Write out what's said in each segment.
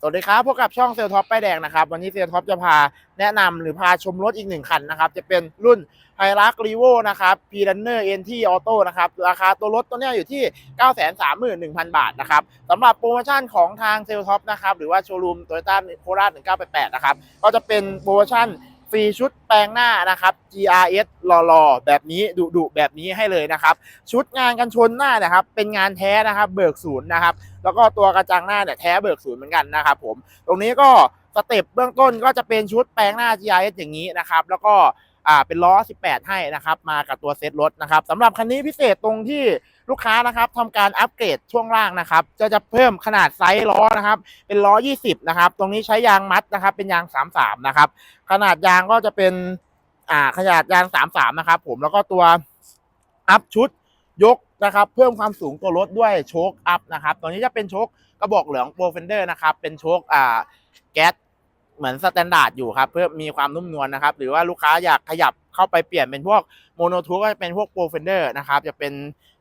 สวัสดีครับพบกับช่องเซลท็อปป้ายแดงนะครับ วันนี้เซลท็อปจะพาแนะนำหรือพาชมรถอีกหนึ่งคันนะครับ จะเป็นรุ่นไฮรักรีโวนะครับพีรันเนอร์เอ็นทีออโต้นะครับ ราคาตัวรถตัวนี้อยู่ที่ 931,000 บาทนะครับสำหรับโปรโมชั่นของทางเซลท็อปนะครับ หรือว่าโชว์รูมโตโยต้าโคราช1988 นะครับ ก็จะเป็นโปรโมชั่น ฟรีชุดแปลงหน้านะครับ GRS หล่อๆแบบนี้ดุๆแบบนี้ให้เลยนะครับ ชุดงานกันชนหน้านะครับ เป็นงานแท้นะครับเบิกศูนย์นะครับ แล้วก็ตัวกระจังหน้าเนี่ยแท้เบิกศูนย์เหมือนกันนะครับผมตรงนี้ก็สเต็ปเบื้องต้นก็จะเป็นชุดแปลงหน้า GRS อย่างนี้นะครับ แล้วก็ อ่าเป็นล้อ 18 ให้นะครับ มากับตัวเซ็ตรถนะครับสำหรับคันนี้พิเศษตรงที่ลูกค้านะครับทำการอัปเกรดช่วงล่างนะครับ จะจะเพิ่มขนาดไซส์ล้อนะครับ เป็นล้อ 20 นะครับ ตรงนี้ใช้ยางมัดนะครับ เป็นยาง 33 นะครับ ขนาดยางก็จะเป็นอ่าขนาดยาง 33 นะครับ ผมแล้วก็ตัวอัพชุดยกนะครับ เพิ่มความสูงตัวรถด้วยโชคอัพนะครับตัวนี้จะเป็นโชคกระบอกเหลืองโปรเฟนเดอร์นะครับ เป็นโชคอ่าแก๊ส เหมือนสแตนดาร์ดอยู่ครับเพื่อมีความนุ่มนวลนะครับ หรือว่าลูกค้าอยากขยับเข้าไปเปลี่ยนเป็นพวกโมโนทูก็จะเป็นพวกโปรเฟนเดอร์นะครับจะเป็น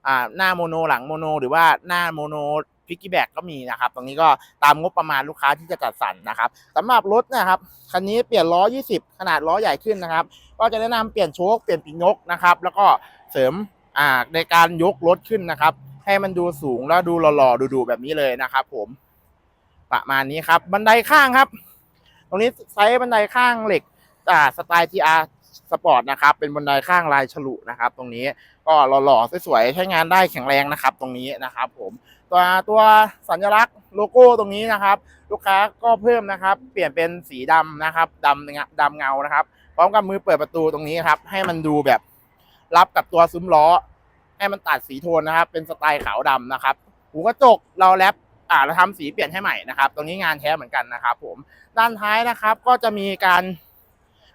อ่าหน้าโมโนหลังโมโน หรือว่าหน้าโมโนพิกกี้แบกก็มีนะครับ ตรงนี้ก็ตามงบประมาณลูกค้าที่จะจัดสรรนะครับสำหรับรถนะครับคันนี้เปลี่ยนล้อ 20 ขนาดล้อใหญ่ขึ้นนะครับ ก็จะแนะนำเปลี่ยนโชคเปลี่ยนปีกนกนะครับ แล้วก็เสริมอ่าในการยกรถขึ้นนะครับ ให้มันดูสูงแล้วดูหล่อๆดูๆแบบนี้เลยนะครับ ผมประมาณนี้ครับ บันไดข้างครับ ตรงนี้ไซส์บันไดข้างเหล็กอ่าสไตล์ GR สปอร์ตนะครับ เป็นบันไดข้างลายฉลุนะครับ ตรงนี้ก็หล่อๆสวยๆใช้งานได้แข็งแรงนะครับ ตรงนี้นะครับผมตัวตัวสัญลักษณ์โลโก้ตรงนี้นะครับ ลูกค้าก็เพิ่มนะครับ เปลี่ยนเป็นสีดำนะครับดำดำเงานะครับ พร้อมกับมือเปิดประตูตรงนี้ครับ ให้มันดูแบบรับกับตัวซุ้มล้อ ให้มันตัดสีโทนนะครับ เป็นสไตล์ขาวดำนะครับ หูกระจกเราแรป อ่าเราทำสีเปลี่ยนให้ใหม่นะครับตรงนี้งานแท้เหมือนกันนะครับ ผมด้านท้ายนะครับก็จะมีการ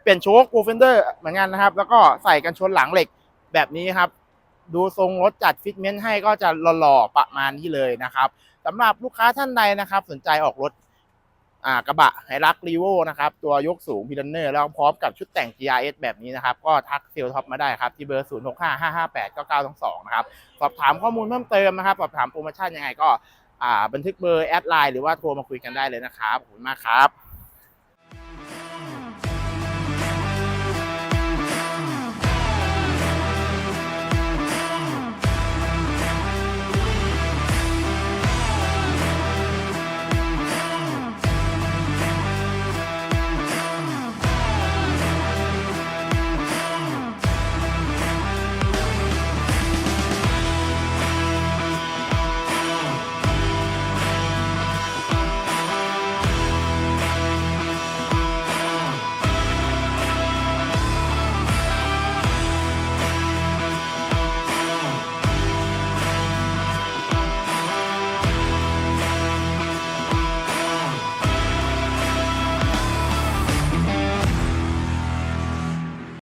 เปลี่ยนโชคโปรเฟนเดอร์เหมือนกันนะครับ แล้วก็ใส่กันชนหลังเหล็กแบบนี้ครับ ดูทรงรถจัดฟิตเมนต์ให้ก็จะหล่อๆประมาณนี้เลยนะครับสำหรับลูกค้าท่านใดนะครับ สนใจออกรถอ่ากระบะไฮรักรีโวนะครับ ตัวยกสูงพิลันเนอร์แล้วพร้อมกับชุดแต่ง GRS แบบนี้นะครับ ก็ทักเซลท็อปมาได้ครับ ที่เบอร์ 0 6 5 5 5 8 9 9 2 2 นะครับ สอบถามข้อมูลเพิ่มเติมนะครับ สอบถามโปรโมชั่นยังไงก็ บันทึกเบอร์แอดไลน์หรือว่าโทรมาคุยกันได้เลยนะครับขอบคุณมากครับ